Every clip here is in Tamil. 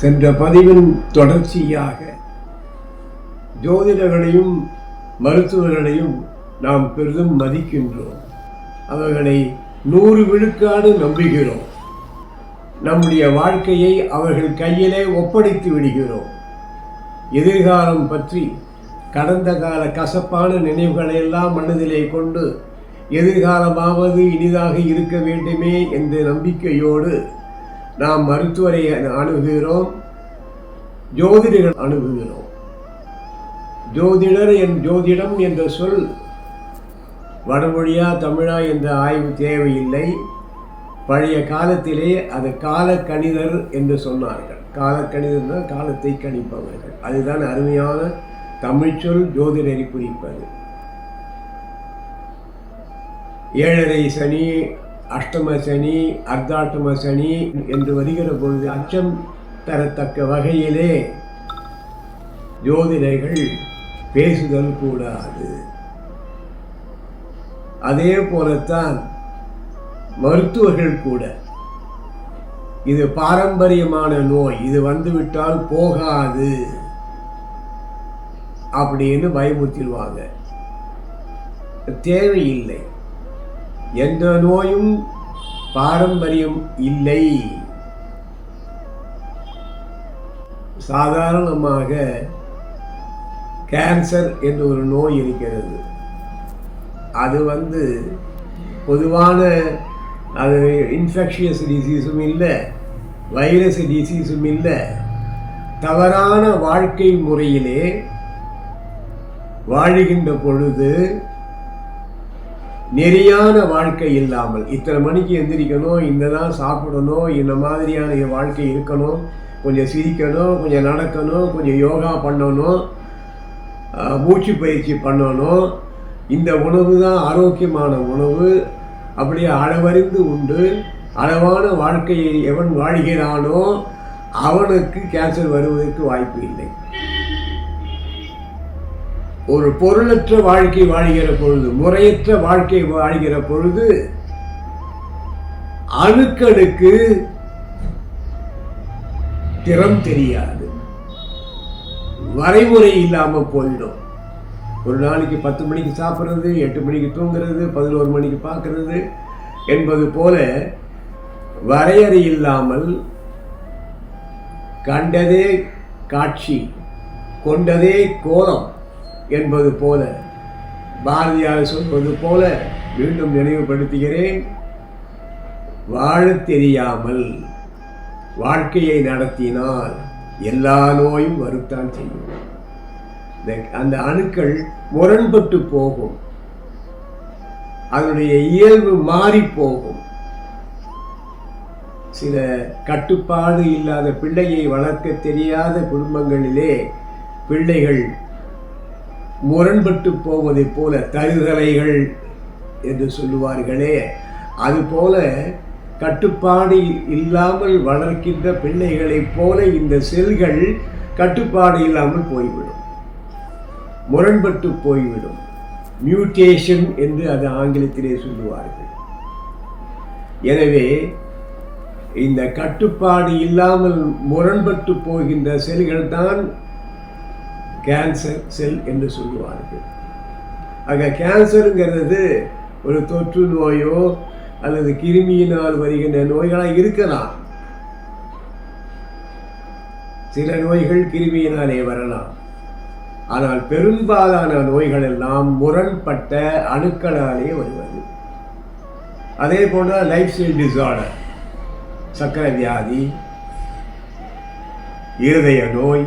சென்ற பதிவின் தொடர்ச்சியாக ஜோதிடர்களையும் மருத்துவர்களையும் நாம் பெரிதும் மதிக்கின்றோம். அவர்களை நூறு விழுக்காடு நம்புகிறோம். நம்முடைய வாழ்க்கையை அவர்கள் கையிலே ஒப்படைத்து விடுகிறோம். எதிர்காலம் பற்றி கடந்த கால கசப்பான நினைவுகளை எல்லாம் மனதிலே கொண்டு எதிர்காலமாவது இனிதாக இருக்க வேண்டுமே என்ற நம்பிக்கையோடு நாம் மருத்துவரை அணுகுகிறோம் ஜோதிடர்கள் அணுகுகிறோம். ஜோதிடர் என் ஜோதிடம் என்ற சொல் வடமொழியா தமிழா என்ற ஆய்வு தேவையில்லை. பழைய காலத்திலே அது காலக்கணிதர் என்று சொன்னார்கள். காலக்கணிதர் தான் காலத்தை கணிப்பவர்கள். அதுதான் அருமையான தமிழ்ச்சொல் ஜோதிடரை குறிப்பது. ஏழரை சனி அஷ்டம சனி அர்த்தாட்டம சனி என்று வருகிற பொழுது அச்சம் தரத்தக்க வகையிலே ஜோதிடர்கள் பேசுதல் கூடாது. அதே போலத்தான் மருத்துவர்கள் கூட. இது பாரம்பரியமான நோய் இது வந்துவிட்டால் போகாது அப்படின்னு பயமுறுத்திடுவாங்க. தேவையில்லை. எந்த நோயும் பாரம்பரியம் இல்லை. சாதாரணமாக கேன்சர் என்ற ஒரு நோய் இருக்கிறது. அது வந்து பொதுவான அது இன்ஃபெக்ஷியஸ் டிசீஸும் இல்லை வைரஸ் டிசீஸும் இல்லை. தவறான வாழ்க்கை முறையிலே வாழுகின்ற பொழுது நெறியான வாழ்க்கை இல்லாமல். இத்தனை மணிக்கு எந்திரிக்கணும் இந்த தான் சாப்பிடணும் இந்த மாதிரியான வாழ்க்கை இருக்கணும் கொஞ்சம் சிரிக்கணும் கொஞ்சம் நடக்கணும் கொஞ்சம் யோகா பண்ணணும் மூச்சு பயிற்சி பண்ணணும். இந்த உணவு தான் ஆரோக்கியமான உணவு. அப்படியே அளவறிந்து உண்டு. அளவான வாழ்க்கையை எவன் வாழ்கிறானோ அவனுக்கு கேன்சர் வருவதற்கு வாய்ப்பு இல்லை. ஒரு பொருளற்ற வாழ்க்கை வாழ்கிற பொழுது முறையற்ற வாழ்க்கை வாழ்கிற பொழுது அணுக்கணுக்கு திறம் தெரியாது. வரைமுறை இல்லாம போயிடும். ஒரு நாளைக்கு பத்து மணிக்கு சாப்பிட்றது எட்டு மணிக்கு தூங்குறது பதினோரு மணிக்கு பார்க்கறது என்பது போல வரையறை இல்லாமல் கண்டதே காட்சி கொண்டதே கோலம். என்பது போல பாரதியார் சொல்வது போல மீண்டும் நினைவுபடுத்துகிறேன். வாழ தெரியாமல் வாழ்க்கையை நடத்தினால் எல்லா நோயும் வருத்தான் செய்யும். இந்த- அந்த அணுக்கள் முரண்பட்டு போகும். அதனுடைய இயல்பு மாறி போகும். சில கட்டுப்பாடு இல்லாத பிள்ளையை வளர்க்க தெரியாத குடும்பங்களிலே பிள்ளைகள் முரண்பட்டு போவதைப் போல தருதலைகள் என்று சொல்லுவார்களே. அதுபோல கட்டுப்பாடு இல்லாமல் வளர்க்கின்ற பிள்ளைகளைப் போல இந்த செல்கள் கட்டுப்பாடு இல்லாமல் போய்விடும். முரண்பட்டு போய்விடும். மியூட்டேஷன் என்று அது ஆங்கிலத்திலே சொல்லுவார்கள். எனவே இந்த கட்டுப்பாடு இல்லாமல் முரண்பட்டு போகின்ற செல்கள் தான் கேன்சர் செல் என்று சொல்லுவார்கள். ஆக கேன்சருங்கிறது ஒரு தொற்று நோயோ அல்லது கிருமியினால் வருகின்ற நோய்களாக இருக்கலாம். சில நோய்கள் கிருமியினாலே வரலாம். ஆனால் பெரும்பாலான நோய்கள் எல்லாம் முரண்பட்ட அணுக்களாலே வருவது. அதே போன்ற லைஃப் ஸ்டைல் டிசார்டர் சக்கரை வியாதி இருதய நோய்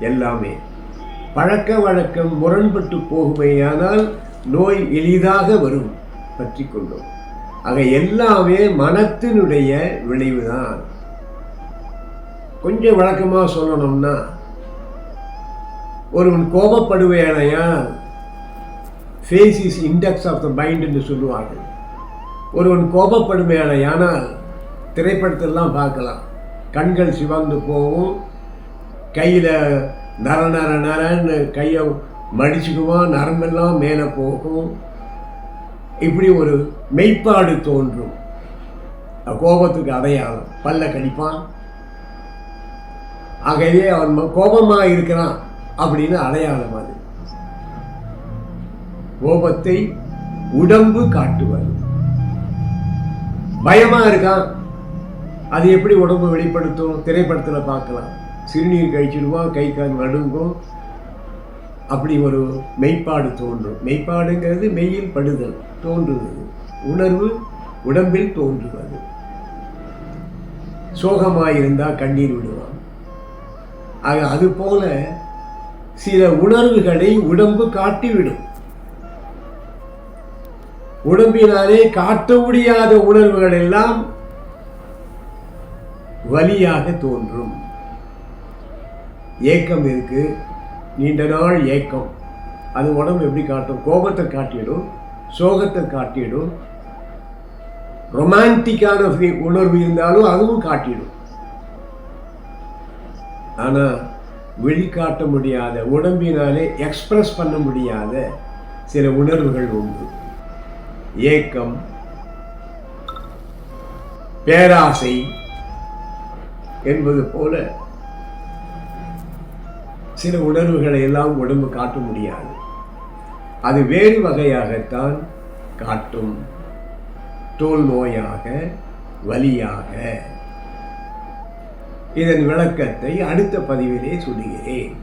எல்லாமே. பழக்க வழக்கம் முரண்பட்டு போகுமேயானால் நோய் எளிதாக வரும் பற்றி கொண்டோம். ஆக எல்லாமே மனத்தினுடைய விளைவுதான். கொஞ்சம் வழக்கமாக சொல்லணும்னா ஒருவன் கோபப்படுவையானையா face is index of the mind என்று சொல்லுவார்கள். ஒருவன் கோபப்படுமையானால் திரைப்படத்தெல்லாம் பார்க்கலாம். கண்கள் சிவந்து போகும் கையில் நர நர நரன்னு கையை மடிச்சுக்குவான் நரம்பெல்லாம் மேலே போகும். இப்படி ஒரு மெய்ப்பாடு தோன்றும். கோபத்துக்கு அடையாளம். பல்ல கடிப்பான். ஆகவே அவன் கோபமாக இருக்கிறான் அப்படின்னு அடையாளம் அது. கோபத்தை உடம்பு காட்டுவது. பயமாக இருக்கான். அது எப்படி உடம்பு வெளிப்படுத்தும்? திரைப்படத்தில் பார்க்கலாம். சிறுநீர் கழிச்சிடுவோம் கை கால் நடுங்கும். அப்படி ஒரு மெய்ப்பாடு தோன்றும். மெய்ப்பாடுங்கிறது மெய்யில் படுதல் தோன்றுவது. உணர்வு உடம்பில் தோன்றுவது. சோகமாயிருந்தால் கண்ணீர் விடுவான். ஆக அது போல சில உணர்வுகளை உடம்பு காட்டிவிடும். உடம்பினாலே காட்ட முடியாத உணர்வுகள் எல்லாம் வலியாக தோன்றும். ஏக்கம் இருக்குது நீண்ட நாள் ஏக்கம். அது உடம்பு எப்படி காட்டும்? கோபத்தை காட்டிடும் சோகத்தை காட்டிடும் ரொமான்டிக்கான உணர்வு இருந்தாலும் அதுவும் காட்டிடும் ஆனால் வெளிக்காட்ட முடியாத உடம்பினாலே எக்ஸ்பிரஸ் பண்ண முடியாத சில உணர்வுகள் உண்டு. ஏக்கம் பேராசை என்பது போல சில உணர்வுகளை எல்லாம் உடம்பு காட்ட முடியாது. அது வேறு வகையாகத்தான் காட்டும். தோல் நோயாக வலியாக. இதன் விளக்கத்தை அடுத்த பதிவிலே சொல்லுகிறேன்.